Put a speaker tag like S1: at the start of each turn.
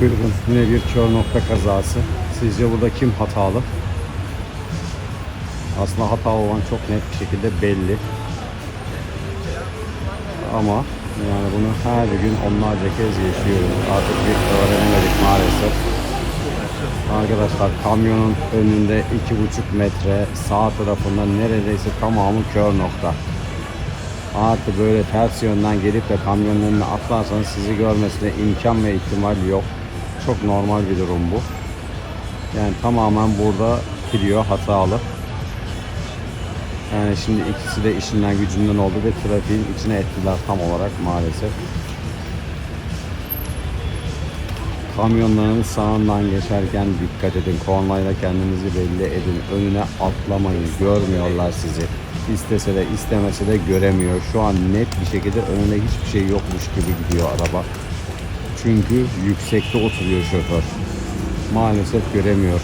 S1: Buyurun yine bir kör nokta kazası. Sizce burada kim hatalı? Aslında hata olan çok net bir şekilde belli. Ama yani bunu her gün onlarca kez yaşıyoruz. Artık bir öğrenemedik maalesef. Arkadaşlar kamyonun önünde iki buçuk metre sağ tarafında neredeyse tamamı kör nokta. Artı böyle ters yönden gelip de kamyonun önüne atlarsanız sizi görmesine imkan ve ihtimal yok. Çok normal bir durum bu. Yani tamamen burada Clio hatalı. Yani şimdi ikisi de işinden gücünden oldu ve trafiğin içine ettiler tam olarak maalesef. Kamyonların sağından geçerken dikkat edin. Kornayla kendinizi belli edin. Önüne atlamayın. Görmüyorlar sizi. İstese de istemese de göremiyor. Şu an net bir şekilde önüne hiçbir şey yokmuş gibi gidiyor araba. Çünkü yüksekte oturuyor şoför. Maalesef göremiyor.